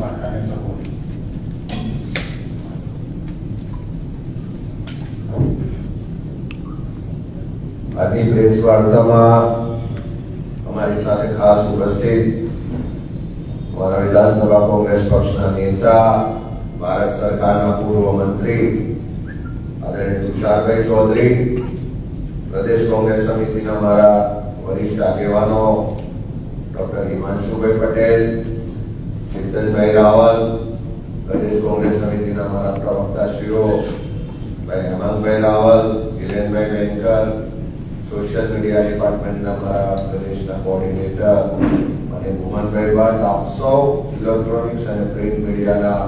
વાર્તાને support આજની press વાર્તામાં અમારી સાથે ખાસ ઉપસ્થિત અમારા વિધાનસભા કોંગ્રેસ પક્ષના નેતા, ભારત સરકારના પૂર્વ મંત્રી, આદરણીય તુષારભાઈ ચૌધરી, પ્રદેશ કોંગ્રેસ સમિતિના મારા વરિષ્ઠ આગેવાનો, ડોક્ટર હિમાંશુભાઈ પટેલ ચિંતનભાઈ રાવલ, પ્રદેશ કોંગ્રેસ સમિતિના મારા પ્રવક્તાશ્રીઓ, ભાઈ હેમાંગભાઈ રાવલ, હિરેનભાઈ બેંકર સોશિયલ મીડિયા ડિપાર્ટમેન્ટના મારા પ્રદેશના કોઓર્ડિનેટર અને ભુવનભાઈ ભટ્ટ આપ સૌ ઇલેક્ટ્રોનિક્સ અને પ્રિન્ટ મીડિયાના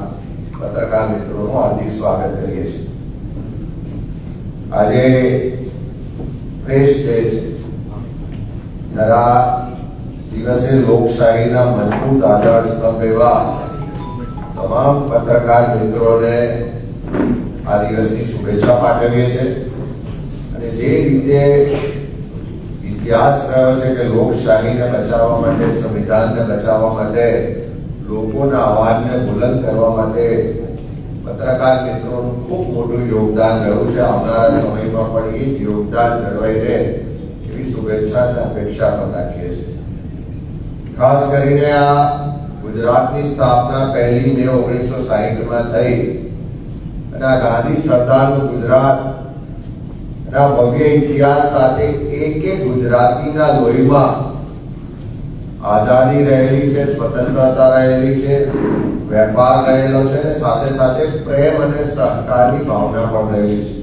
પત્રકાર મિત્રોનું હાર્દિક સ્વાગત કરીએ છીએ. આજે પ્રેસ ડે છે. જરા દિવસે લોકશાહીના મજબૂત આધાર સ્તંભ એવા તમામ પત્રકાર મિત્રોને આ દિવસની શુભેચ્છા પાઠવીએ છીએ. અને જે રીતે ઇતિહાસ રહ્યો છે કે લોકશાહીને બચાવવા માટે, સંવિધાનને બચાવવા માટે, લોકોના અવાજને બુલંદ કરવા માટે પત્રકાર મિત્રોનું ખૂબ મોટું યોગદાન રહ્યું છે. આવનારા સમયમાં પણ એ જ યોગદાન જળવાઈ રહે એવી શુભેચ્છા અને અપેક્ષા પણ રાખીએ છીએ. ખાસ કરીને આ ગુજરાતની સ્થાપના પહેલી મે ઓગણીસો સાહીઠમાં થઈ. અને આ ગાંધી સરદારનું ગુજરાત ના ભવ્ય ઇતિહાસ સાથે એક એક ગુજરાતીના લોહીમાં આઝાદી રહેલી છે, સ્વતંત્રતા રહેલી છે, વેપાર રહેલો છે અને સાથે સાથે પ્રેમ અને સહકારની ભાવના પણ રહેલી છે.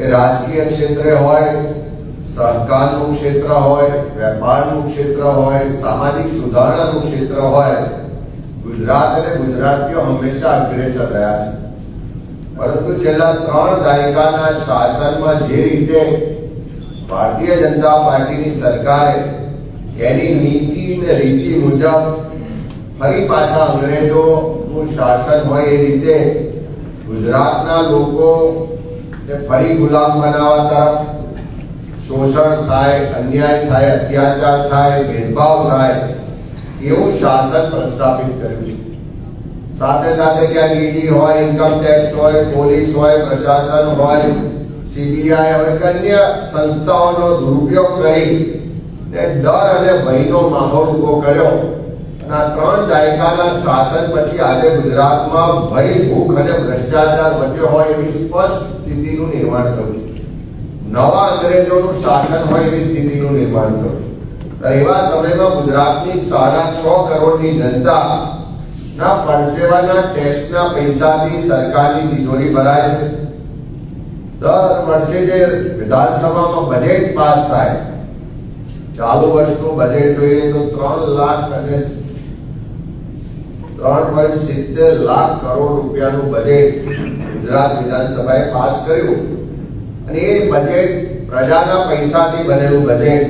એ રાજકીય ક્ષેત્રે હોય સહકારનું ક્ષેત્ર હોય વેપારનું ક્ષેત્ર હોય સામાજિક સુધારણાનું ક્ષેત્ર હોય ગુજરાત અને ગુજરાતીઓ હંમેશા અગ્રેસર રહ્યા છે પરંતુ છેલ્લા ત્રણ દાયકાના શાસનમાં જે રીતે ભારતીય જનતા પાર્ટીની સરકારે એની નીતિ અને રીતિ મુજબ ફરી પાછા અંગ્રેજોનું શાસન હોય એ રીતે ગુજરાતના લોકો ફરી ગુલામ બનાવવા તરફ શોષણ થાય, અન્યાય થાય, અત્યાચાર થાય, ભેદભાવ થાય, એવું શાસન પ્રસ્થાપિત કર્યું છે. સાથે સાથે ત્યાં ઈડી હોય ઇન્કમ ટેક્સ હોય પોલીસ હોય, પ્રશાસન હોય સીબીઆઈ હોય અન્ય સંસ્થાઓનો દુરુપયોગ કરી ડર અને ભયનો માહોલ ઊભો કર્યો. અને આ ત્રણ દાયકાના શાસન પછી આજે ગુજરાતમાં ભય, ભૂખ અને ભ્રષ્ટાચાર વધ્યો હોય એવી સ્પષ્ટ સ્થિતિનું નિર્માણ થયું છે. નવા અંગ્રેજોનું શાસન હોય એવી સ્થિતિનું નિર્માણ થયું. એવા સમયમાં ગુજરાતની સાડા છ કરોડની જનતા ના પરસેવાના ટેક્સના પૈસાથી સરકારની તિજોરી ભરાય છે. દર વર્ષે જે વિધાનસભામાં બજેટ પાસ થાય, ચાલુ વર્ષનું બજેટ જોઈએ તો ત્રણ લાખ અને ત્રણ પોઈન્ટ સિત્તેર લાખ કરોડ રૂપિયાનું બજેટ ગુજરાત વિધાનસભાએ પાસ કર્યું. અને એ બજેટ પ્રજાના પૈસાથી બનેલું બજેટ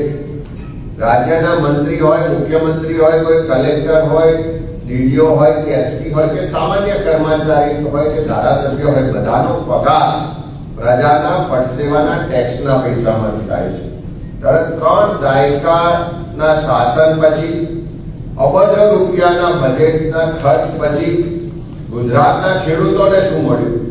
રાજ્યના મંત્રી હોય, મુખ્યમંત્રી હોય, કોઈ કલેક્ટર હોય ડીડીઓ હોય કે એસપી હોય કે સામાન્ય કર્મચારી હોય કે ધારાસભ્ય હોય, બધાનો પગાર પ્રજાના પરસેવાના ટેક્સના પૈસામાંથી થાય છે. ત્યારે ત્રણ દાયકાના શાસન પછી, અબજો રૂપિયાના બજેટના ખર્ચ પછી ગુજરાતના ખેડૂતોને શું મળ્યું?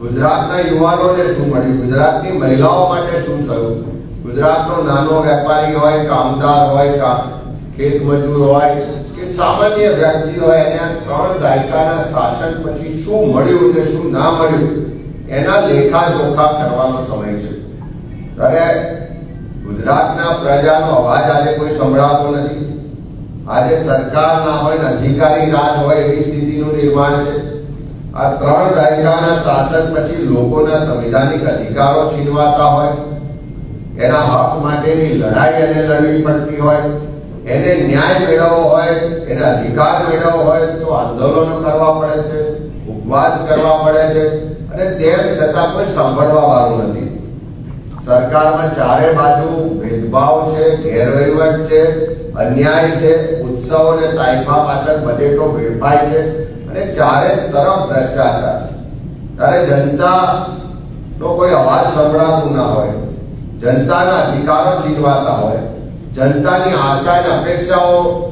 ગુજરાતના યુવાનોને શું મળ્યું? ગુજરાતની મહિલાઓ માટે શું થયું? ગુજરાતનો નાનો વેપારી હોય, કામદાર હોય, કા- ખેત મજૂર હોય, કે સામાન્ય વ્યક્તિ હોય, એને ત્રણ દાયકાના શાસન પછી શું મળ્યું ને શું ના મળ્યું? એના લેખા જોખા કરવાનો સમય છે. ત્યારે ગુજરાતના પ્રજાનો અવાજ આજે કોઈ સંભળાતો નથી. આજે સરકાર ના હોય ને અધિકારી રાજ હોય, એવી સ્થિતિનું નિર્માણ છે. આ ત્રણ દાયકાના શાસન પછી લોકોના સંવિધાનિક અધિકારો છીનવાતા હોય, એના હક માટેની લડાઈ એને લડવી પડતી હોય, એને ન્યાય મેળવવો હોય, એને અધિકાર મેળવવો હોય, તો આંદોલનો કરવા પડે છે, ઉપવાસ કરવા પડે છે, અને તેમ છતાં કોઈ સાંભળવા વાળું નથી. સરકારમાં ચારે બાજુ ભેદભાવ છે, ગેરવહીવટ છે, અન્યાય છે, ઉત્સવ અને તાઇફા પાછળ બજેટો વેડફાય છે. અને ચારે તરફ ભ્રષ્ટાચાર. ત્યારે જનતા નો કોઈ અવાજ સંભળાતું ના હોય, જનતાના અધિકારો છીનવાતા હોય, જનતાની આશા અને અપેક્ષાઓ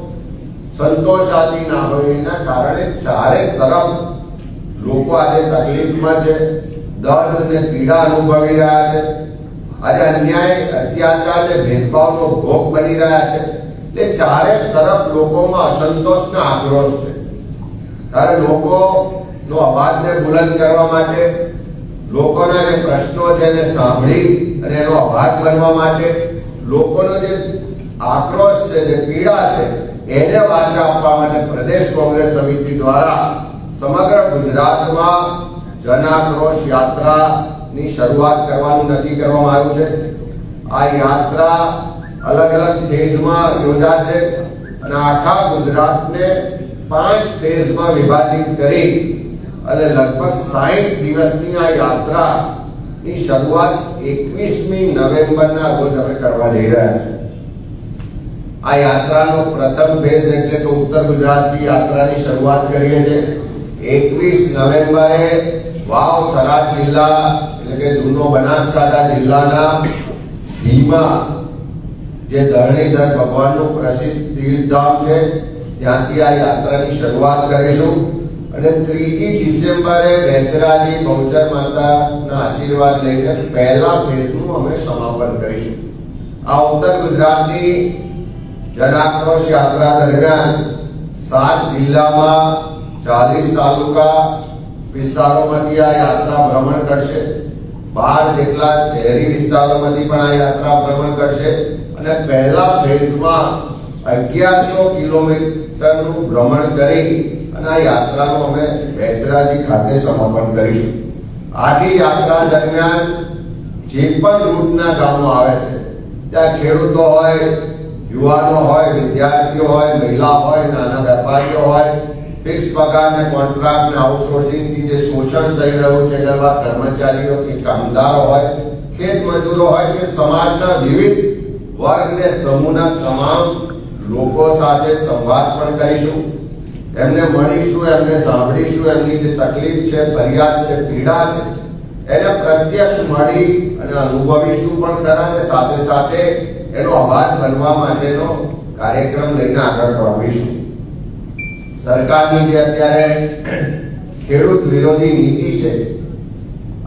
સંતોષાતી ના હોય, એના કારણે ચારે તરફ લોકો આજે તકલીફમાં છે, દર્દ ને પીડા અનુભવી રહ્યા છે. આજે અન્યાય, અત્યાચાર ને ભેદભાવનો ભોગ બની રહ્યા છે. એટલે ચારે તરફ લોકોમાં અસંતોષ ને આક્રોશ છે. ત્યારે લોકો નો અવાજને બુલંદ કરવા માટે, લોકોના જે પ્રશ્નો છે એને સાંભળી અને એનો અવાજ બનવા માટે, લોકોનો જે આક્રોશ છે, જે પીડા છે, એને વાચા આપવા માટે પ્રદેશ કોંગ્રેસ સમિતિ દ્વારા સમગ્ર ગુજરાતમાં જન આક્રોશ યાત્રાની શરૂઆત કરવાનું નક્કી કરવામાં આવ્યું છે. આ યાત્રા અલગ અલગ ફેઝમાં યોજાશે અને આખા ગુજરાતને પાંચ ફેઝમાં વિભાજિત કરી અને લગભગ સાહીઠ દિવસની આ યાત્રાની શરૂઆત એકવીસમી નવેમ્બરના રોજ અમે કરવા જઈ રહ્યા છીએ. આ યાત્રાનો પ્રથમ ફેઝ એટલે કે ઉત્તર ગુજરાતની યાત્રાની શરૂઆત કરીએ છીએ. એકવીસ નવેમ્બરે વાવ, થરાદ જિલ્લા એટલે કે જૂનો બનાસકાંઠા જિલ્લાના ભીમા જે ધરણીધર ભગવાનનું પ્રસિદ્ધ તીર્થધામ છે ત્યાંથી આ યાત્રાની શરૂઆત કરીશું. અને ત્રીજી ડિસેમ્બરે બેચરાજી બહુચર માતાના આશીર્વાદ લઈને પહેલા ફેઝનું અમે સમાપન કરીશું. આ ઉત્તર ગુજરાતની જનાક્રોશ યાત્રા દરમિયાન સાત જિલ્લામાં ચાલીસ તાલુકા વિસ્તારોમાંથી આ યાત્રા ભ્રમણ કરશે. બાર જેટલા શહેરી વિસ્તારોમાંથી પણ આ યાત્રા ભ્રમણ કરશે. અને પહેલા ફેઝમાં અગિયારસો કિલોમીટરનું ભ્રમણ કરી અને આ યાત્રાનું અમે બેચરાજી ખાતે સમાપન કરીશું. આખી યાત્રા દરમિયાન જે પણ રૂટના ગામો આવે છે, ત્યાં ખેડૂતો હોય, યુવાનો હોય, વિદ્યાર્થીઓ હોય, મહિલા હોય, નાના વેપારીઓ હોય ફિક્સ પગાર ને કોન્ટ્રાક્ટ ને આઉટસોર્સિંગથી જે શોષણ થઈ રહ્યું છે એવા કર્મચારીઓ કે કામદારો હોય ખેત મજૂરો હોય, કે સમાજના વિવિધ વર્ગ ને સમૂહના તમામ લોકો સાથે સંવાદ પણ કરીશું. એમને મળીશું એમને સાંભળીશું, એમની જે તકલીફ છે, ફરિયાદ છે, પીડા છે, એને પ્રત્યક્ષ મળી અને અનુભવીશું પણ ખરા અને સાથે સાથે એનો અવાજ બનવા માટેનો કાર્યક્રમ લઈને આગળ વધાવીશું સરકારની જે અત્યારે ખેડૂત વિરોધી નીતિ છે,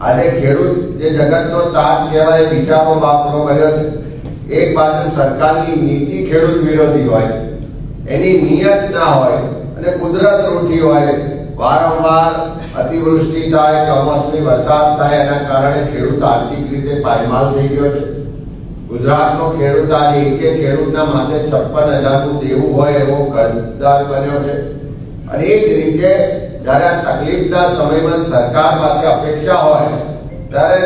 આજે ખેડૂત જે જગતનો તાજ કહેવાય, વિચારો બાપનો બન્યો છે. એક બાજુ સરકારની નીતિ ખેડૂત વિરોધી હોય, એની નિયત ના હોય અને કુદરત રૂઠી હોય, વારંવાર અતિવૃષ્ટિ થાય, કમોસમી વરસાદ થાય, એના કારણે ખેડૂત આર્થિક રીતે પાયમાલ થઈ ગયો છે. ગુજરાતનો ખેડૂત આજે એક ખેડૂતના માથે છપ્પન હજારનું દેવું હોય એવો કર્જદાર બન્યો છે. અને એ જ રીતે જ્યારે આ તકલીફના સમયમાં સરકાર પાસે અપેક્ષા હોય, ત્યારે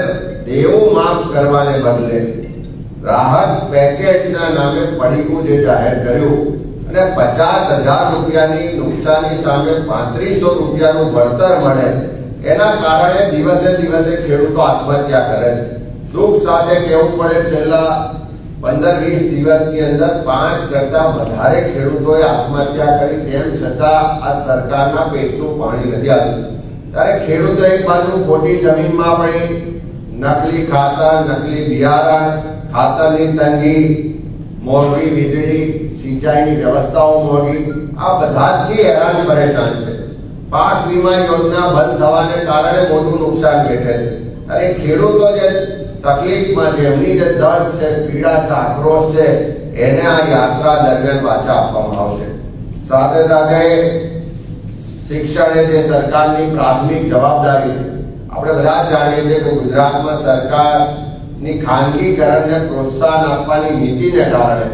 દેવું માફ કરવાને બદલે રાહત પેકેજના નામે પડીકું જે જાહેર કર્યું અને પચાસ હજાર રૂપિયાની નુકસાની સામે પાંત્રીસો રૂપિયાનું વળતર મળે, એના કારણે દિવસે દિવસે ખેડૂતો આત્મહત્યા કરે છે. દુઃખ સાથે કહેવું પડે, છેલ્લા પંદર વીસ દિવસની અંદર પાંચ કરતા વધારે ખેડૂતોએ આત્મહત્યા કરી, તેમ છતાં આ સરકારના પેટનું પાણી નથી આવ્યું ત્યારે ખેડૂતો એક બાજુ ખોટી જમીનમાં પડી, નકલી ખાતર, નકલી બિયારણ ખાતરની તંગી મોંઘી વીજળી, સિંચાઈની વ્યવસ્થાઓ મોંઘી, આ બધાથી હેરાન પરેશાન છે. પાક વીમા યોજના બંધ થવાને કારણે મોટું નુકસાન બેઠે છે. અને ખેડૂતો જે તકલીફમાં છે, એમની જે દર્દ છે, પીડા છે, આક્રોશ છે, એને આ યાત્રા દરમિયાન પાછા આપવામાં આવશે. સાથે સાથે શિક્ષણ એ જે સરકારની પ્રાથમિક જવાબદારી છે, આપણે બધા જાણીએ છીએ કે ગુજરાતમાં સરકારની ખાનગીકરણને પ્રોત્સાહન આપવાની નીતિને કારણે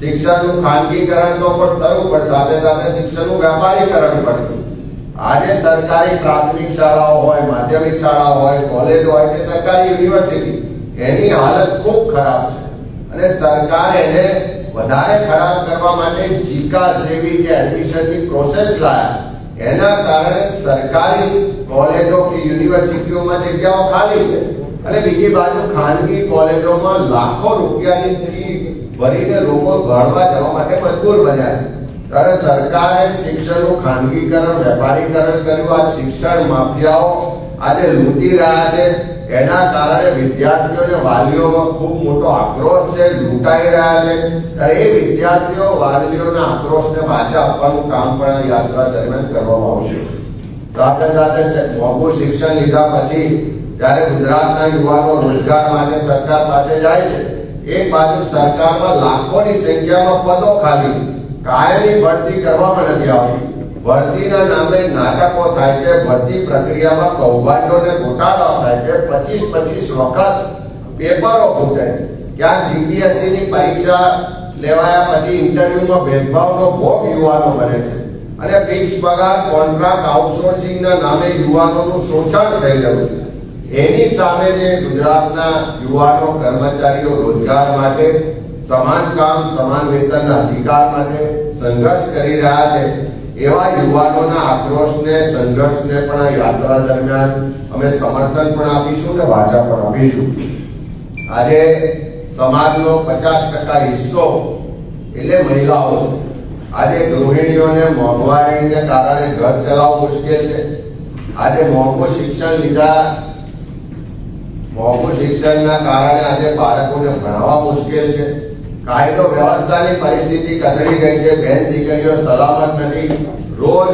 શિક્ષણનું ખાનગીકરણ તો પણ થયું, પણ સાથે સાથે શિક્ષણનું વ્યાપારીકરણ પણ થયું. આજે સરકારી પ્રાથમિક શાળાઓ હોય, માધ્યમિક શાળાઓ હોય, કોલેજ હોય કે સરકારી યુનિવર્સિટી, એની હાલત ખૂબ ખરાબ છે. અને સરકાર એને વધારે ખરાબ કરવા માટે જીકાસ જેવી જે એડમિશનની પ્રોસેસ લાયા, એના કારણે સરકારી કોલેજો કે યુનિવર્સિટીઓમાં જગ્યાઓ ખાલી છે. અને બીજી બાજુ ખાનગી કોલેજોમાં લાખો રૂપિયાની ફી ભરીને લોકો ભણવા જવા માટે મજબૂર બન્યા છે. ત્યારે સરકારે શિક્ષણનું ખાનગીકરણ, વેપારીકરણ કર્યું. આ શિક્ષણ માફિયાઓ આજે લૂંટી રહ્યા છે. એના કારણે વિદ્યાર્થીઓ અને વાલીઓમાં ખૂબ મોટો આક્રોશ છે, લૂંટાઈ રહ્યા છે. ત્યારે એ વિદ્યાર્થીઓ, વાલીઓના આક્રોશને પાછા આપવાનું કામ પણ યાત્રા દરમિયાન કરવામાં આવશે. સાથે સાથે મોંઘું શિક્ષણ લીધા પછી જ્યારે ગુજરાતના યુવાનો રોજગાર માટે સરકાર પાસે જાય છે એક બાજુ સરકારમાં લાખોની સંખ્યામાં પદો ખાલી. કાયમી ભરતી કરવામાં નથી આવતી. ભરતીના નામે નાટકો થાય છે, ભરતી પ્રક્રિયામાં કૌભાંડોને ઘોટાળો થાય છે, પચીસ પચીસ વખત પેપરો છે. ક્યાંક જીપીએસસી ની પરીક્ષા લેવાયા પછી ઇન્ટરવ્યુમાં ભેદભાવનો ભોગ યુવાનો બને છે. અને ફિક્સ પગાર, કોન્ટ્રાક્ટ, આઉટસોર્સિંગના નામે યુવાનોનું શોષણ થઈ રહ્યું છે. એની સામે જે ગુજરાતના યુવાનો, કર્મચારીઓ રોજગાર માટે સમાન કામ, સમાન વેતનના અધિકાર માટે સંઘર્ષ કરી રહ્યા છે, એવા યુવાનોના આક્રોશને, સંઘર્ષને પણ આ યાત્રા દરમિયાન અમે સમર્થન પણ આપીશું ને વાચા પણ આપીશું. આજે સમાજનો પચાસ ટકા હિસ્સો એટલે મહિલાઓ આજે ગૃહિણીઓને મોંઘવારીને કારણે ઘર ચલાવવું મુશ્કેલ છે. આજે મોંઘું શિક્ષણ લીધા મોંઘું શિક્ષણના કારણે આજે બાળકોને ભણાવવા મુશ્કેલ છે. કાયદો વ્યવસ્થાની પરિસ્થિતિ કથળી ગઈ છે. બેન દીકરીઓ સલામત નથી. રોજ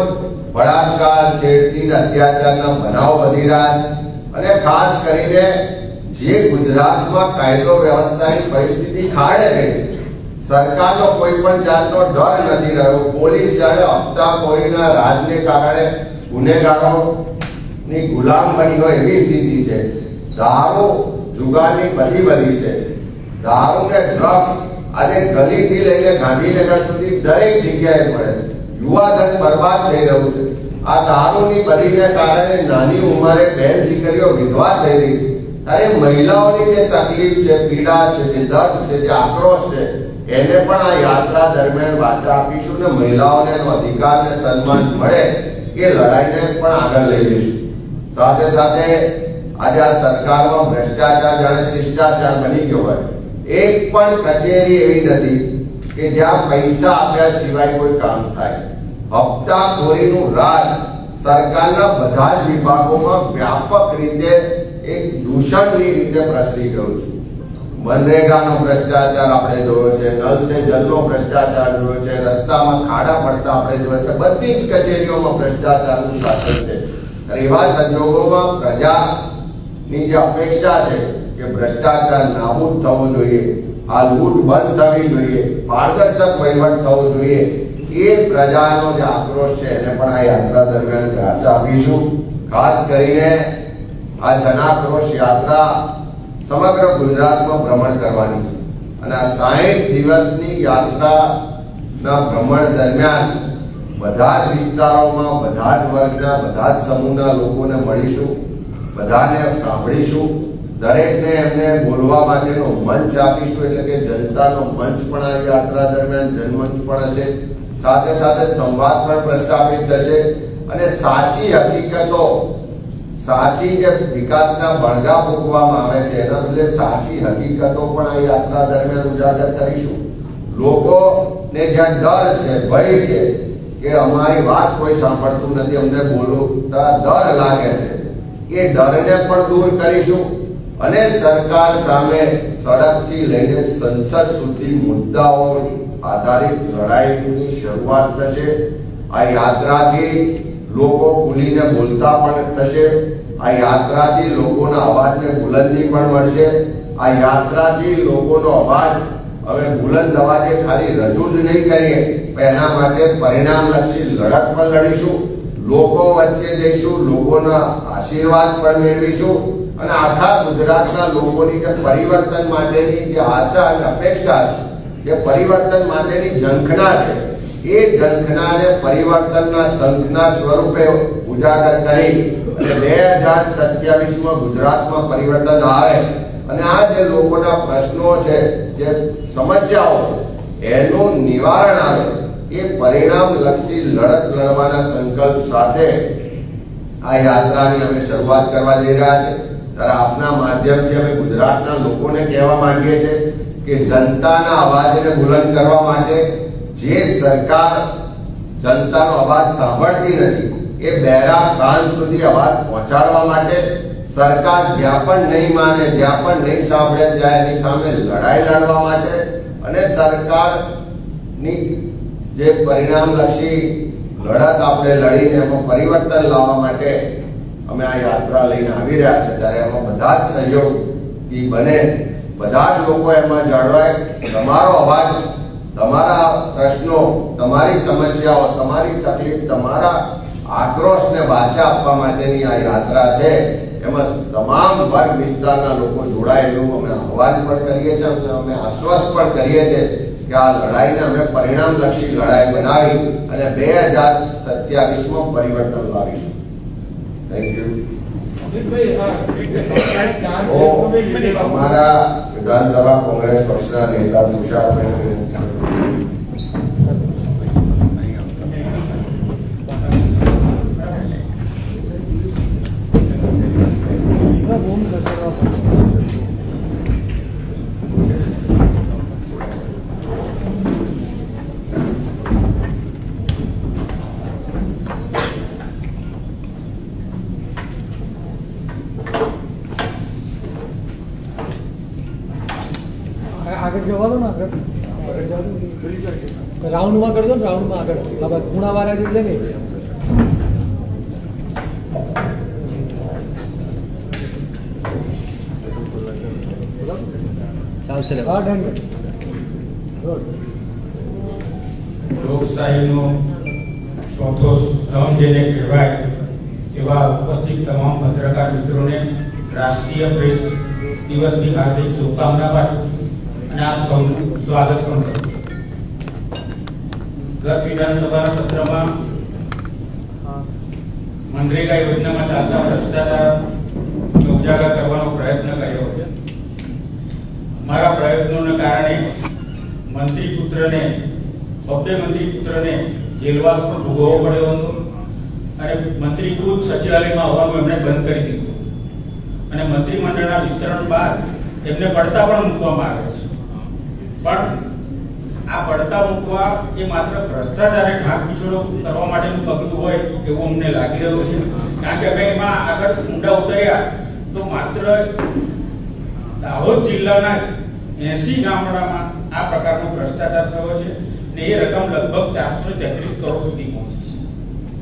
બળાત્કાર છેડતી અત્યાચારના બનાવ વધી રહ્યા છે. અને ખાસ કરીને જે ગુજરાતમાં કાયદો વ્યવસ્થાની પરિસ્થિતિ ખાડે ગઈ છે, સરકારનો કોઈ પણ જાતનો ડર નથી રહ્યો. પોલીસ જ્યારે હપ્તાખોરીના રાજને કારણે ગુનેગારોની ગુલામ બની હોય એવી સ્થિતિ છે. દારૂ જુગારની બધી બધી છે. દારૂ ને ડ્રગ્સ આજે ગલીથી લઈને ગાંધીનગર સુધી દરેક જગ્યાએ મળે છે. યુવાધન બરબાદ થઈ રહ્યું છે. આ દારૂની બદીને કારણે નાની ઉંમરે બેન દીકરીઓ વિધવા થઈ રહી છે. ત્યારે મહિલાઓની જે તકલીફ છે, પીડા છે, જે દર્દ છે, જે આક્રોશ છે, એને પણ આ યાત્રા દરમિયાન વાચા આપીશું ને મહિલાઓને એનો અધિકાર ને સન્માન મળે એ લડાઈને પણ આગળ લઈ જઈશું. સાથે સાથે આજે આ સરકારમાં ભ્રષ્ટાચાર જાણે શિષ્ટાચાર બની ગયો હોય. એક પણ કચેરી એવી નથી કે જ્યાં પૈસા આપ્યા સિવાય કોઈ કામ થાય. હપ્તાખોરીનું રાજ સરકારના બધા જ વિભાગોમાં વ્યાપક રીતે એક દૂષણની રીતે પ્રસરી ગયું છે. મનરેગાનો ભ્રષ્ટાચાર આપણે જોયો છે નલ સે જલનો ભ્રષ્ટાચાર જોયો છે, રસ્તામાં ખાડા પડતા આપણે જોયો છે, બધી જ કચેરીઓમાં ભ્રષ્ટાચારનું શાસન છે. અને એવા સંજોગોમાં પ્રજાની જે અપેક્ષા છે કે ભ્રષ્ટાચાર નાબૂદ થવો જોઈએ આ લૂંટ બંધ થવી જોઈએ, પારદર્શક વહીવટ થવો જોઈએ. એ પ્રજાનો જે આક્રોશ છે, એને પણ આ યાત્રા દરમિયાન ગાચા આપીશું. ખાસ કરીને આ જનાક્રોશ યાત્રા સમગ્ર ગુજરાતમાં ભ્રમણ કરવાની છે. અને આ સાહીઠ દિવસની યાત્રાના ભ્રમણ દરમિયાન બધા જ વિસ્તારોમાં, બધા જ વર્ગના, બધા જ સમૂહના લોકોને મળીશું. બધાને સાંભળીશું. દરેકને એમને બોલવા માટેનો મંચ આપીશું, એટલે કે જનતાનો મંચ પણ આ યાત્રા દરમિયાન જનમંચ પણ હશે. સાથે સાથે સંવાદ પણ પ્રસ્થાપિત થશે. અને સાચી હકીકતો, સાચી જે વિકાસના બળગા મૂકવામાં આવે છે, એના બદલે સાચી હકીકતો પણ આ યાત્રા દરમિયાન ઉજાગર કરીશું. લોકોને જ્યાં ડર છે, ભય છે, કે અમારી વાત કોઈ સાંભળતું નથી, અમને બોલતા ડર લાગે છે. એ ડરને પણ દૂર કરીશું. અને સરકાર સામે સડકથી લઈને સંસદ સુધી મુદ્દાઓ આધારિત લડાઈની શરૂઆત થશે. આ યાત્રાથી લોકો ખુલીને બોલતા પણ થશે. આ યાત્રાથી લોકોના અવાજને બુલંદી પણ મળશે. આ યાત્રાથી લોકોનો અવાજ હવે બુલંદ અવાજે ખાલી રજૂ જ નહીં કરીએ. એના માટે પરિણામલક્ષી લડત પણ લડીશું. લોકો વચ્ચે જઈશું, લોકોના આશીર્વાદ પણ મેળવીશું અને આખા ગુજરાતના લોકોની જે પરિવર્તન માટેની જે આશા અને અપેક્ષા છે, જે પરિવર્તન માટેની ઝંખના છે, એ ઝંખનાને પરિવર્તનના શંખના સ્વરૂપે ઉજાગર કરી બે હજાર સત્યાવીસમાં ગુજરાતમાં પરિવર્તન આવે અને આ જે લોકોના પ્રશ્નો છે, જે સમસ્યાઓ એનું નિવારણ આવે. એ પરિણામ લક્ષી લડત લડવાના સંકલ્પ સાથે આ યાત્રાની અમે શરૂઆત કરવા જઈ રહ્યા છે. ત્યારે આપના માધ્યમથી અમે ગુજરાતના લોકોને કહેવા માંગીએ છીએ કે જનતાના અવાજને બુલંદ કરવા માટે જે સરકાર જનતાનો અવાજ સાંભળતી નથી, એ બહેરા કાન સુધી અવાજ પહોંચાડવા માટે સરકાર જ્યાં પણ નહીં માને, જ્યાં પણ નહીં સાંભળે, ત્યાં એની સામે લડાઈ લડવા માટે અને સરકારની જે પરિણામલક્ષી લડત આપણે લડીને એમાં પરિવર્તન લાવવા માટે અમે આ યાત્રા લઈને આવી રહ્યા છે. ત્યારે એમાં બધા જ સહયોગી બને. બધા જ લોકો એમાં જળવાય. તમારો અવાજ, તમારા પ્રશ્નો, તમારી સમસ્યાઓ, તમારી તકલીફ, તમારા આક્રોશને વાચા આપવા માટેની આ યાત્રા છે. એમાં તમામ વર્ગ વિસ્તારના લોકો જોડાય એવું અમે આહવાન પણ કરીએ છીએ અમે આશ્વસ્ત પણ કરીએ છીએ કે આ લડાઈને અમે પરિણામલક્ષી લડાઈ બનાવી અને બે હજાર સત્યાવીસમાં પરિવર્તન લાવીશું. થેન્ક યુ અમારા વિધાનસભા કોંગ્રેસ પક્ષના નેતા તુષારભાઈ આગળ જવા દો ને આગળ આગળ જવા દો રાઉન્ડમાં કરી દો ને રાઉન્ડમાં આગળ. આ બધા ખૂણાવાળા જે છે ને ચાલશે હા ડન ગુડ લોકશાહીનો ચોથો સ્તંભ જેને કહેવાય એવા ઉપસ્થિત તમામ પત્રકાર મિત્રોને રાષ્ટ્રીય પ્રેસ દિવસની હાર્દિક શુભકામના પાઠવું છું. અને આપ સૌનું સ્વાગત પણ કરું છું. ગત સત્રમાં મનરેગા યોજનામાં ચાલતા ભ્રષ્ટાચાર ઉજાગર કરવાનો પ્રયત્ન કર્યો મારા પ્રયત્નોને કારણે મંત્રી પુત્રને મંત્રી પુત્રને જેલવાસ પડ્યો હતો અને મંત્રી ખુદ સચિવાલયમાં આવવાનું એમણે બંધ કરી દીધું. અને મંત્રીમંડળના વિસ્તરણ બાદ એમને પડતા પણ મૂકવામાં આવે છે. પણ આ પડતા મૂકવા એ માત્ર ભ્રષ્ટાચાર ઢાંક પીછોડો કરવા માટેનું પગલું હોય એવું અમને લાગી રહ્યું છે. કારણ કે અમે એમાં આગળ ઊંડા ઉતર્યા તો માત્ર દાહોદ જિલ્લાના એસી ગામડામાં આ પ્રકારનો ભ્રષ્ટાચાર થયો છે ને એ રકમ લગભગ ચારસો તેત્રીસ કરોડ સુધી પહોંચી છે.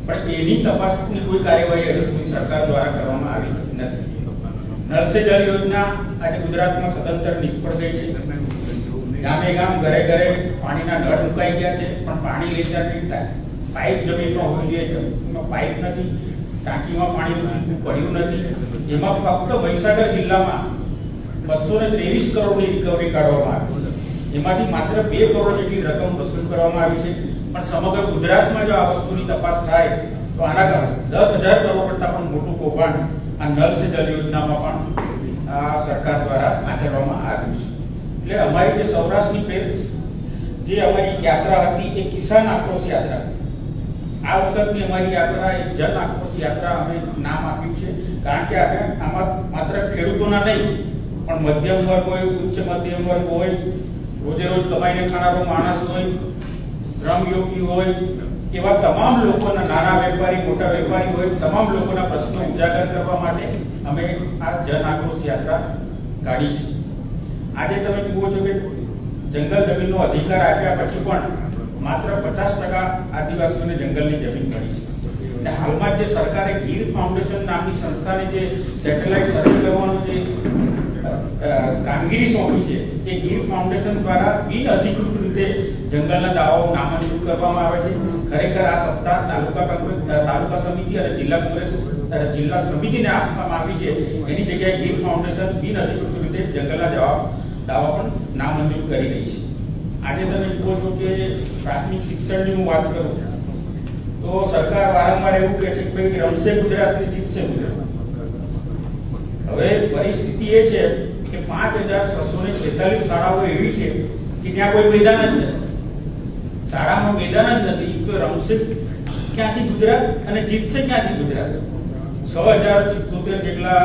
પણ એની તપાસની કોઈ કાર્યવાહી હજુ સુધી સરકાર દ્વારા કરવામાં આવી નથી. નલ સે જલ યોજના આજે ગુજરાતમાં સદંતર નિષ્ફળ ગઈ છે. ગામે ગામ, ઘરે ઘરે પાણીના નળ મુકાઈ ગયા છે, પણ પાણી લેતા નહીં. પાઇપ જમીનમાં હોવી જોઈએ. જમીનમાં પાઇપ નથી, ટાંકીમાં પાણી પડ્યું નથી. એમાં ફક્ત મહીસાગર જિલ્લામાં બસો ને ત્રેવીસ કરોડની રિકવરી કાઢવામાં આવી એમાંથી માત્ર બે કરોડ જેટલી રકમ વસૂલ કરવામાં આવી છે. પણ સમગ્ર ગુજરાતમાં જો આ વસ્તુની તપાસ થાય, તો આના દસ હજાર કરોડ કરતા પણ મોટું કૌભાંડ આ નલ સે જલ યોજનામાં પણ આ સરકાર દ્વારા આચરવામાં આવ્યું છે. એટલે અમારી જે સૌરાષ્ટ્રની પેલ્સ, જે અમારી યાત્રા હતી, એ કિસાન આક્રોશ યાત્રા આ વખતની અમારી યાત્રા એક જન આક્રોશ યાત્રા અમે નામ આપ્યું છે. કારણ કે આપણે આમાં માત્ર ખેડૂતોના નહીં, પણ મધ્યમ વર્ગ હોય, ઉચ્ચ મધ્યમ વર્ગ હોય, રોજે રોજ કમાઈને ખાનારો માણસ હોય શ્રમયોગી હોય, એવા તમામ લોકોના નાના વેપારી, મોટા વેપારી હોય, તમામ લોકોના પ્રશ્નો ઉજાગર કરવા માટે અમે આ જન આક્રોશ યાત્રા કાઢી છે. આજે તમે જુઓ છો કે જંગલ જમીનનો અધિકાર આપ્યા પછી પણ માત્ર પચાસ ટકા આદિવાસીઓને જંગલની જમીન મળી છે. અને હાલમાં જે સરકારે ગીર ફાઉન્ડેશન નામની સંસ્થાને જે સેટેલાઇટ સર્વે કરવાનું જે કામગીરી સોંપી છે, એ ગીર ફાઉન્ડેશન દ્વારા બિન અધિકૃત રીતે જંગલના દાવાઓ નામંજૂર કરવામાં આવે છે. ખરેખર આ સત્તા તાલુકા કોંગ્રેસ તાલુકા સમિતિ અને જિલ્લા કોંગ્રેસ જિલ્લા સમિતિને આપવામાં આવી છે. એની જગ્યાએ ગીર ફાઉન્ડેશન બિન અધિકૃત રીતે જંગલના જવાબ દાવા પણ નામંજૂર કરી રહી છે. આજે તમે જુઓ છો કે પ્રાથમિક શિક્ષણની હું વાત કરું, તો સરકાર વારંવાર એવું કહે છે કે ભાઈ રમશે ગુજરાત જીતશે ગુજરાત. હવે પરિસ્થિતિ એ છે કે પાંચ હજાર છસો ને છેતાલીસ શાળાઓ એવી છે કે ત્યાં કોઈ મેદાન જ નથી. શાળામાં મેદાન જ નથી, તો રમશે ક્યાંથી ગુજરાત અને જીતશે ક્યાંથી ગુજરાત? છ હજાર સિત્તોતેર જેટલા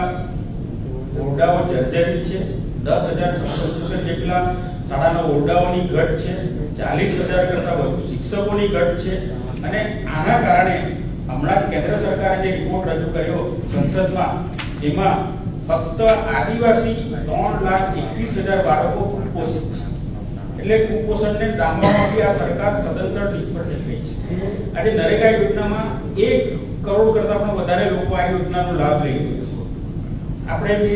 ઓરડાઓ જર્જરિત છે. દસ હજાર છસો સત્તર જેટલા શાળાના ઓરડાઓની ઘટ છે, ચાલીસ હજાર કરતા વધુ શિક્ષકોની ઘટ છે અને આના કારણે હમણાં કેન્દ્ર સરકારે જે રિપોર્ટ રજૂ કર્યો સંસદમાં, એમાં ફક્ત આદિવાસી ત્રણ લાખ એકવીસ હજાર બાળકો કુપોષિત છે. એટલે કુપોષણને ડામવામાં આ સરકાર સદંતર નિષ્ફળ થઈ ગઈ છે. આજે નરેગા યોજનામાં એક કરોડ કરતા પણ વધારે લોકો આ યોજનાનો લાભ લઈ રહ્યો છે. આપણે જે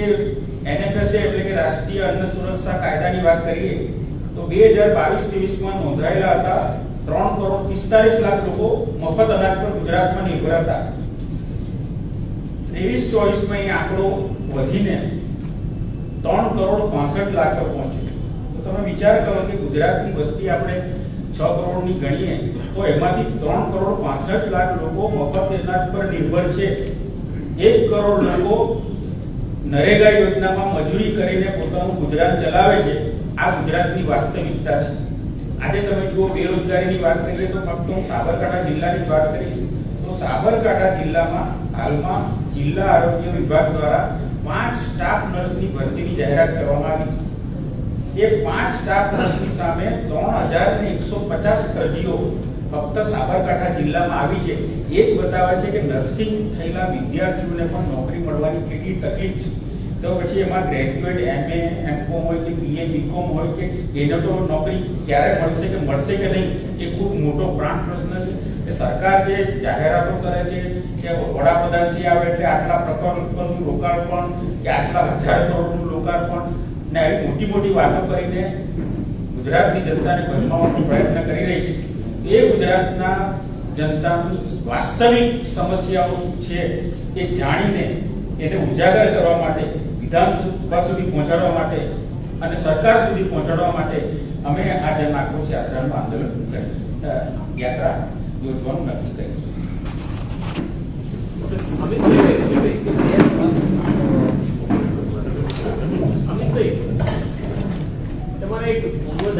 એનએફએસએ એટલે કે રાષ્ટ્રીય અન્ન સુરક્ષા કાયદાની વાત કરીએ, તો બે હજાર બાવીસ ત્રેવીસમાં નોંધાયેલા હતા, ત્રણ કરોડ પિસ્તાલીસ લાખ લોકો મફત અનાજ પર ગુજરાતમાં નિર્ભર હતા. ત્રેવીસ ચોવીસમાં એ આંકડો વધીને ત્રણ કરોડ પાસઠ લાખ પર પહોંચ્યો. તો તમે વિચાર કરો કે ગુજરાતની વસ્તી આપણે છ કરોડની ગણીએ, તો એમાંથી ત્રણ કરોડ પાસઠ લાખ લોકો મફત અનાજ પર નિર્ભર છે. એક કરોડ લોકો નરેગા યોજનામાં મજૂરી કરીને પોતાનું ગુજરાન ચલાવે છે, આ ગુજરાતની વાસ્તવિકતા છે. આજે તમે જુઓ, બેરોજગારીની વાત કરીએ તો ફક્ત હું સાબરકાંઠા જિલ્લાની વાત કરીશ. તો સાબરકાંઠા જિલ્લામાં હાલમાં જિલ્લા આરોગ્ય વિભાગ દ્વારા પાંચ સ્ટાફ નર્સની ભરતીની જાહેરાત કરવામાં આવી. એ પાંચ સ્ટાફ નર્સની સામે ત્રણ હજાર એકસો પચાસ અરજીઓ ફક્ત સાબરકાંઠા જિલ્લામાં આવી છે. એ જ બતાવે છે કે નર્સિંગ થયેલા વિદ્યાર્થીઓને પણ નોકરી મળવાની કેટલી તકલીફ છે. તો પછી એમાં ગ્રેજ્યુએટ, એમએ, એમકોમ હોય કે બીએ, બીકોમ હોય કે એને તો નોકરી ક્યારે મળશે કે મળશે કે નહીં, એ ખૂબ મોટો પ્રાણ પ્રશ્ન છે. કે સરકાર જે જાહેરાતો કરે છે કે વડાપ્રધાન શ્રી આવે એટલે આટલા પ્રકલ્પનું લોકાર્પણ કે આટલા હજાર કરોડનું લોકાર્પણ ને આવી મોટી મોટી વાતો કરીને ગુજરાતની જનતાને ભરમાવવાનો પ્રયત્ન કરી રહી છે. એ ગુજરાતના જનતાની વાસ્તવિક સમસ્યાઓ શું છે એ જાણીને એને ઉજાગર કરવા માટે વિધાનસભા સુધી પહોંચાડવા માટે અને સરકાર સુધી પહોંચાડવા માટે અમે આ જન આક્રોશ યાત્રાનું આંદોલન યાત્રા યોજવાનું નક્કી કરીશું તમારે એક પૂર્વ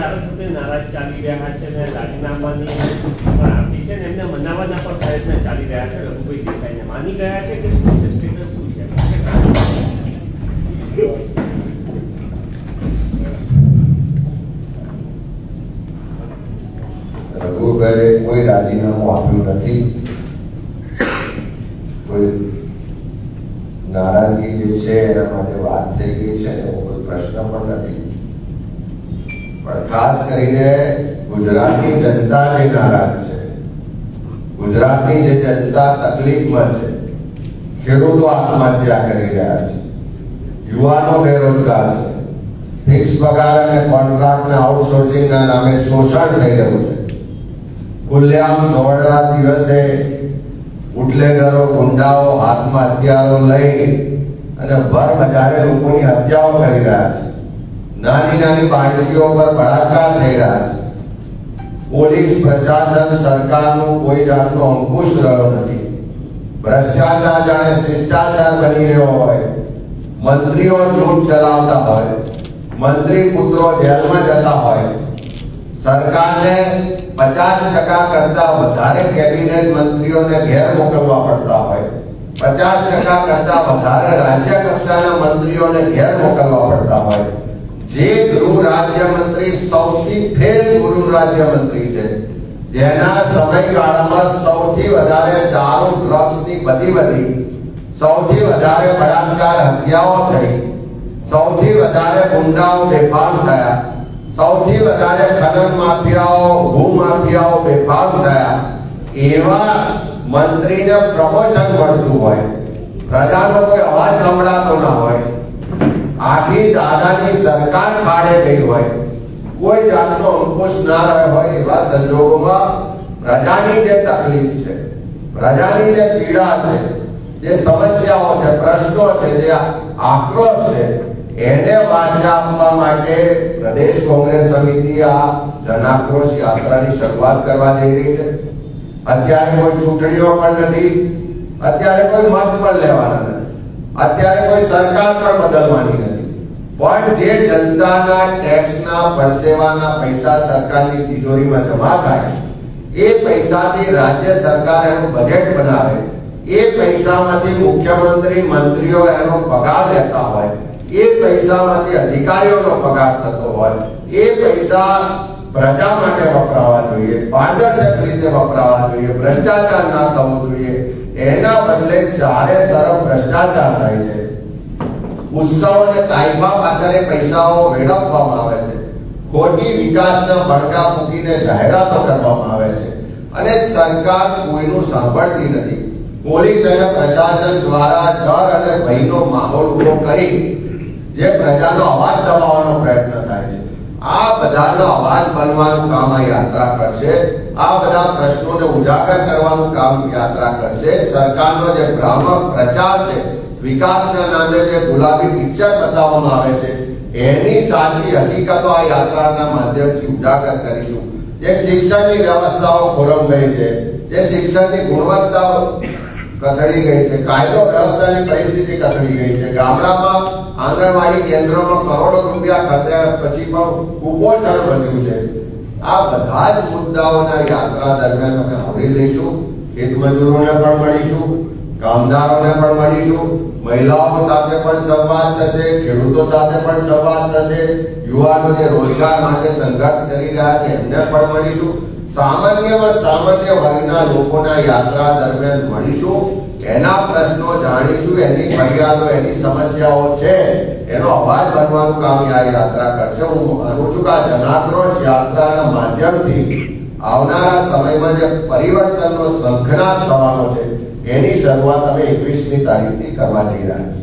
રઘુભાઈ કોઈ રાજીનામું આપ્યું નથી. નારાજગી જે છે એના માટે વાત થઈ ગઈ છે એવો કોઈ પ્રશ્ન પણ નથી. પણ ખાસ કરીને ગુજરાતની જનતા જે નારાજ છે, ગુજરાતની જે જનતા તકલીફમાં છે, ખેડૂતો આત્મહત્યા કરી રહ્યા છે, યુવાનો બેરોજગાર છે ફિક્સ પગાર અને કોન્ટ્રાક્ટના આઉટસોર્સિંગના નામે શોષણ થઈ રહ્યું છે. ખુલ્લેઆમ દોડના દિવસે ઉટલેગરો, ગુંડાઓ હાથમાં હથિયારો લઈ અને ભર બજારે લોકોની હત્યાઓ કરી રહ્યા છે. નાની નાની બાળકીઓ પર બળાત્કાર થઈ રહ્યા છે પોલીસ પ્રશાસન સરકારનું કોઈ જાતનો અંકુશ રહ્યો નથી ભ્રષ્ટાચાર જાણે શિષ્ટાચાર બની રહ્યો હોય મંત્રીઓ લૂંટ ચલાવતા હોય મંત્રી પુત્રો જેલમાં જતા હોય સરકારને પચાસ ટકા કરતા વધારે કેબિનેટ મંત્રીઓને ઘેર મોકલવા પડતા હોય। પચાસ ટકા કરતા વધારે રાજ્ય કક્ષાના મંત્રીઓને ઘેર મોકલવા પડતા હોય। જે ગૃહ રાજ્ય મંત્રી સૌથી ફેલ ગૃહ રાજ્ય મંત્રી છે. જેના સમયગાળામાં સૌથી વધારે દારૂ, ડ્રગ્સની બધી બધી, સૌથી વધારે બળાત્કાર હત્યાઓ થઈ, સૌથી વધારે ગુંડાઓ બેફામ થયા, સૌથી વધારે ખનન માફિયાઓ, ભૂ માફિયાઓ બેફામ થયા, એવા મંત્રીને પ્રમોશન મળતું હોય, પ્રજાનો કોઈ અવાજ સંભળાતો ના હોય આખી દાદાની સરકાર ખાડે ગઈ હોય. કોઈ જાતનો અંકુશ ના રહ્યો હોય એવા સંજોગોમાં પ્રજાની જે તકલીફ છે, પ્રજાની જે પીડા છે, જે સમસ્યાઓ છે, પ્રશ્નો છે, જે આક્રોશ છે, એને વાચા આપવા માટે પ્રદેશ કોંગ્રેસ સમિતિ આ જનાક્રોશ યાત્રાની શરૂઆત કરવા જઈ રહી છે. અત્યારે કોઈ ચૂંટણીઓ પણ નથી, અત્યારે કોઈ મત પણ લેવાના નથી. અત્યારે કોઈ સરકાર પણ બદલવાની નથી. પણ જે જનતાના ટેક્સના પરસેવાના પૈસા સરકારની તિજોરીમાં જમા થાય, એ પૈસાથી રાજ્ય સરકાર એનું બજેટ બનાવે, એ પૈસામાંથી મુખ્યમંત્રી, મંત્રીઓ એનો પગાર લેતા હોય, એ પૈસામાંથી અધિકારીઓનો પગાર થતો હોય, એ પૈસા પ્રજા માટે વપરાવા જોઈએ, પારદર્શક રીતે વપરાવા જોઈએ, ભ્રષ્ટાચાર ના થવો જોઈએ, એના બદલે ચારે તરફ ભ્રષ્ટાચાર થાય છે. ઉત્સવ અને તાઇફા પાછળ પૈસાઓ વેડફવામાં આવે છે. ખોટી વિકાસના ભડકા મૂકીને જાહેરાતો કરવામાં આવે છે. અને સરકાર કોઈનું સાંભળતી નથી. પોલીસ અને પ્રશાસન દ્વારા ડર અને ભયનો માહોલ ઊભો કરી જે પ્રજાનો અવાજ દબાવવાનો પ્રયત્ન થાય છે. આ બધાનો અવાજ બનવાનું કામ આ યાત્રા કરશે. આ બધા પ્રશ્નોને ઉજાગર કરવાનું કામ યાત્રા કરશે. સરકારનો જે ભ્રામક પ્રચાર છે વિકાસના નામે જે ગુલાબી પિક્ચર બતાવવામાં આવે છે, એની સાચી હકીકતો આ યાત્રાના માધ્યમથી ઉજાગર કરીશું. જે શિક્ષણની વ્યવસ્થાઓ ખોરમ ગઈ છે, જે શિક્ષણની ગુણવત્તાઓ કથળી ગઈ છે, કાયદો વ્યવસ્થાની પરિસ્થિતિ કથળી ગઈ છે. ગામડામાં આંગણવાડી કેન્દ્રોમાં કરોડો રૂપિયા ખર્ચ્યા પછી પણ કુપોષણ વધ્યું છે. આ બધા જ મુદ્દાઓના યાત્રા દરમિયાન અમે આવરી લઈશું ખેત મજૂરોને પણ મળીશું કામદારોને પણ મળીશું, મહિલાઓ સાથે પણ સંવાદ થશે, ખેડૂતો સાથે પણ સંવાદ થશે, યુવાનો જે રોજગાર માટે સંઘર્ષ કરી રહ્યા છે, એમને પણ મળીશું. સામાન્યમાં સામાન્ય વર્ગના લોકોના યાત્રા દરમિયાન મળીશું, એના પ્રશ્નો જાણીશું, એની ફરિયાદો, એની સમસ્યાઓ છે, એનો અવાજ બનવાનું કામ આ યાત્રા કરશે. હું માનું છું કે આ જનાક્રોશ યાત્રાના માધ્યમથી આવનારા સમયમાં જે પરિવર્તનનો સંઘના થવાનો છે એની શરૂઆત અમે એકવીસમી તારીખથી કરવા જઈ રહ્યા છે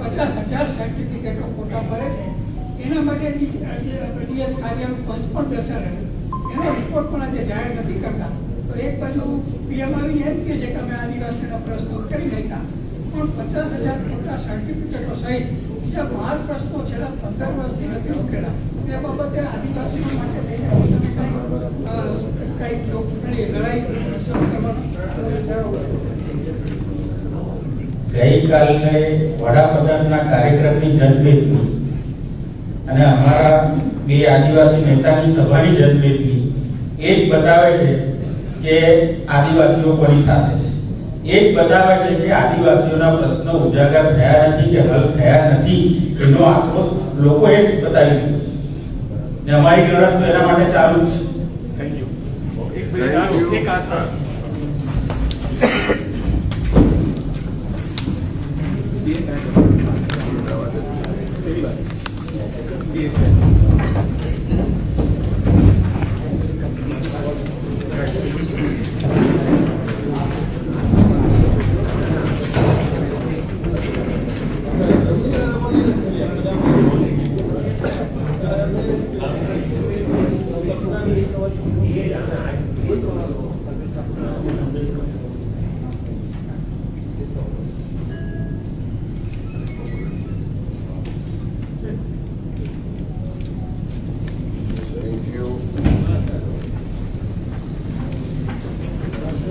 પચાસ હજાર સર્ટિફિકેટો ખોટા ભરે છે એના માટે ડીએસ કાર્યાલય પંચ પણ બેસાડે એનો રિપોર્ટ પણ આજે જાહેર નથી કરતા. તો એક બાજુ પીએમ આવીને એમ કહે છે કે અમે આદિવાસીના પ્રશ્નો કરી લેતા પણ પચાસ હજાર ખોટા સર્ટિફિકેટો સહિત બીજા બાર પ્રશ્નો છેલ્લા પંદર વર્ષથી નથી ઉકેલા. તે બાબતે આદિવાસીઓ માટે લઈને તમે કઈ કઈ જો લડાઈ શરૂ કરવાનો. ગઈકાલે વડાપ્રધાનના કાર્યક્રમની જનમેદની અને અમારા બે આદિવાસી નેતાની સભાની જનમેદની એ જ બતાવે છે કે આદિવાસીઓ કોની સાથે છે. એ જ બતાવે છે કે આદિવાસીઓના પ્રશ્નો ઉજાગર થયા નથી કે હલ થયા નથી એનો આક્રોશ લોકો એ બતાવી દીધો છે. ને અમારી લડત તો એના માટે ચાલુ જ છે. થેન્ક યુ એક મિનિટ એક આશા.